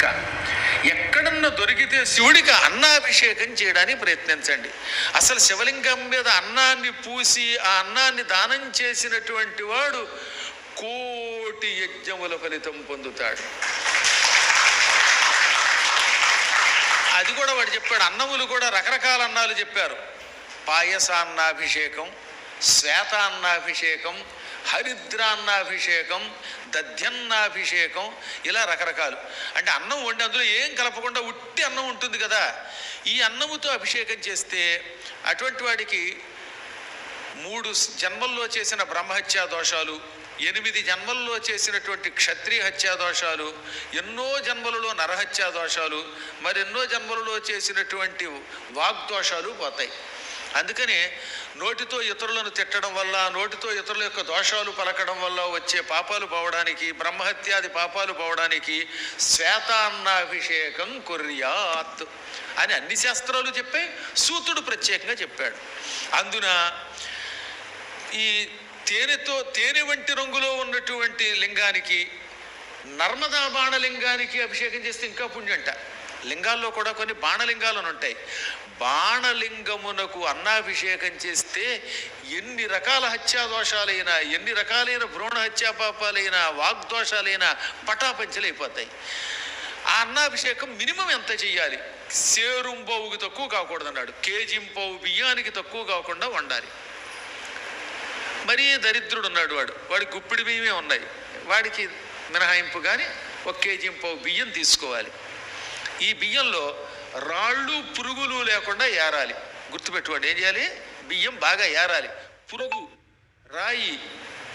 చిట్కా ఎక్కడన్నా దొరికితే శివుడికి అన్నాభిషేకం చేయడానికి ప్రయత్నించండి. అసలు శివలింగం మీద అన్నాన్ని పూసి ఆ అన్నాన్ని దానం చేసినటువంటి వాడు కోటి యజ్ఞముల ఫలితం పొందుతాడు. అది కూడా వాడు చెప్పాడు. అన్నములు కూడా రకరకాల అన్నాలు చెప్పారు. పాయసాన్నాభిషేకం శ్వేతాన్నాభిషేకం హరిద్రాన్నాభిషేకం దధ్యన్నాభిషేకం ఇలా రకరకాలు. అంటే అన్నం వండి అందులో ఏం కలపకుండా ఉట్టి అన్నం ఉంటుంది కదా. ఈ అన్నముతో అభిషేకం చేస్తే అటువంటి వాడికి మూడు జన్మల్లో చేసిన బ్రహ్మహత్యా దోషాలు ఎనిమిది జన్మల్లో చేసినటువంటి క్షత్రియ హత్యా దోషాలు ఎన్నో జన్మలలో నరహత్యా దోషాలు మరెన్నో జన్మలలో చేసినటువంటి వాగ్దోషాలు పోతాయి. అందుకని నోటితో ఇతరులను తిట్టడం వల్ల నోటితో ఇతరుల యొక్క దోషాలు పలకడం వల్ల వచ్చే పాపాలు పోవడానికి బ్రహ్మహత్యాది పాపాలు పోవడానికి శ్వేతాన్నాభిషేకం కొర్యాత్ అని అన్ని శాస్త్రాలు చెప్పే సూతుడు ప్రత్యేకంగా చెప్పాడు. అందున ఈ తేనెతో తేనె వంటి రంగులో ఉన్నటువంటి లింగానికి నర్మదా బాణలింగానికి అభిషేకం చేస్తే ఇంకా పుణ్యంట. లింగాల్లో కూడా కొన్ని బాణలింగాలు ఉంటాయి. బాణలింగమునకు అన్నాభిషేకం చేస్తే ఎన్ని రకాల హత్యాదోషాలైనా ఎన్ని రకాలైన భ్రూణ హత్యా పాపాలైనా వాగ్దోషాలైనా పటాపంచలైపోతాయి. ఆ అన్నాభిషేకం మినిమం ఎంత చేయాలి సేరుంబవుకి తక్కువ కాకూడదన్నాడు. కేజింపవు బియ్యానికి తక్కువ కాకుండా వండాలి. మరీ దరిద్రుడు ఉన్నాడు వాడు. వాడి గుప్పిడి బియ్యమే ఉన్నాయి. వాడికి మినహాయింపు కానీ ఒక కేజీ పావు బియ్యం తీసుకోవాలి. ఈ బియ్యంలో రాళ్ళు పురుగులు లేకుండా ఏరాలి. గుర్తుపెట్టుకోండి ఏం చేయాలి? బియ్యం బాగా ఏరాలి. పురుగు రాయి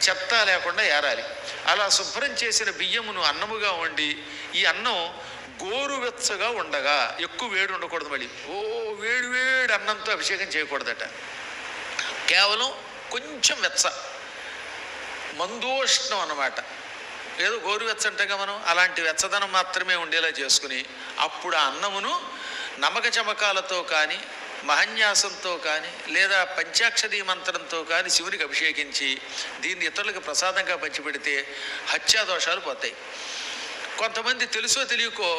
చెత్త లేకుండా ఏరాలి. అలా శుభ్రం చేసిన బియ్యమును అన్నముగా వండి ఈ అన్నం గోరువెచ్చగా ఉండగా ఎక్కువ వేడి ఉండకూడదు మళ్ళీ. ఓ వేడి వేడి అన్నంతో అభిషేకం చేయకూడదట. కేవలం కొంచెం వెచ్చ మందోష్ణం అన్నమాట. ఏదో గోరువెచ్చంటగా మనం అలాంటి వెచ్చదనం మాత్రమే ఉండేలా చేసుకుని అప్పుడు ఆ అన్నమును నమక చమకాలతో కానీ మహన్యాసంతో కానీ లేదా పంచాక్షరీ మంత్రంతో కానీ శివునికి అభిషేకించి దీన్ని ఇతరులకు ప్రసాదంగా పంచిపెడితే హత్యాదోషాలు పోతాయి. కొంతమంది తెలుసో తెలియకో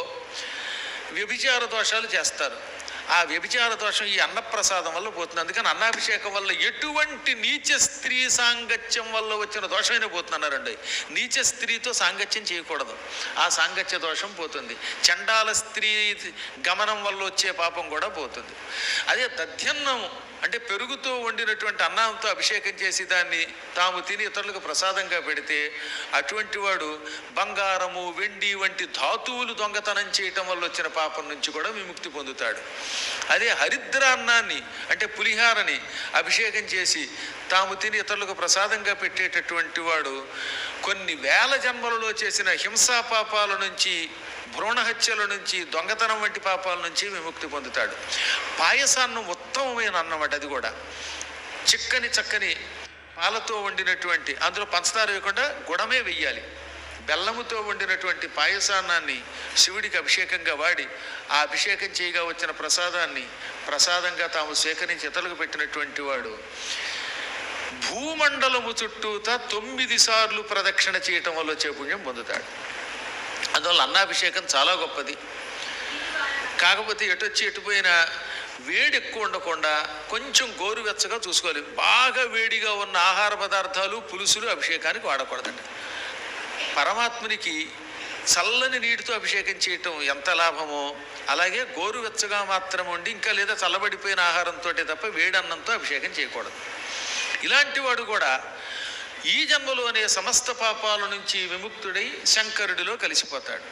వ్యభిచార దోషాలు చేస్తారు. ఆ వ్యభిచార దోషం ఈ అన్నప్రసాదం వల్ల పోతుంది. అందుకని అన్నాభిషేకం వల్ల ఎటువంటి నీచ స్త్రీ సాంగత్యం వల్ల వచ్చిన దోషమైనా పోతుందన్నారండి. నీచ స్త్రీతో సాంగత్యం చేయకూడదు. ఆ సాంగత్య దోషం పోతుంది. చండాల స్త్రీ గమనం వల్ల వచ్చే పాపం కూడా పోతుంది. అదే దధ్యన్నం అంటే పెరుగుతో వండినటువంటి అన్నంతో అభిషేకం చేసి దాన్ని తాము తిని ఇతరులకు ప్రసాదంగా పెడితే అటువంటి వాడు బంగారము వెండి వంటి ధాతువులు దొంగతనం చేయటం వల్ల వచ్చిన పాపం నుంచి కూడా విముక్తి పొందుతాడు. అదే హరిద్ర అన్నాన్ని అంటే పులిహారని అభిషేకం చేసి తాము తిని ఇతరులకు ప్రసాదంగా పెట్టేటటువంటి వాడు కొన్ని వేల జన్మలలో చేసిన హింసా పాపాల నుంచి భ్రూణ హత్యల నుంచి దొంగతనం వంటి పాపాల నుంచి విముక్తి పొందుతాడు. పాయసాన్నం ఉత్తమమైన అన్నమాట అది కూడా. చిక్కని చక్కని పాలతో వండినటువంటి అందులో పంచదార వేయకుండా గుడమే వెయ్యాలి. బెల్లముతో వండినటువంటి పాయసాన్నాన్ని శివుడికి అభిషేకంగా వాడి ఆ అభిషేకం చేయగా వచ్చిన ప్రసాదాన్ని ప్రసాదంగా తాము సేకరించి ఇతరులకు పెట్టినటువంటి వాడు భూమండలము చుట్టూతా తొమ్మిది సార్లు ప్రదక్షిణ చేయటం వల్ల చైపుణ్యం పొందుతాడు. అందువల్ల అన్నాభిషేకం చాలా గొప్పది. కాకపోతే ఎటొచ్చి ఎటుపోయినా వేడి ఎక్కువ ఉండకుండా కొంచెం గోరువెచ్చగా చూసుకోవాలి. బాగా వేడిగా ఉన్న ఆహార పదార్థాలు పులుసులు అభిషేకానికి వాడకూడదండి. పరమాత్మునికి చల్లని నీటితో అభిషేకం చేయటం ఎంత లాభమో అలాగే గోరువెచ్చగా మాత్రం ఉండి ఇంకా లేదా చల్లబడిపోయిన ఆహారంతో తప్ప వేడి అన్నంతో అభిషేకం చేయకూడదు. ఇలాంటి వాడు కూడా ఈ జన్మలోనే సమస్త పాపాల నుంచి విముక్తుడై శంకరుడిలో కలిసిపోతాడు.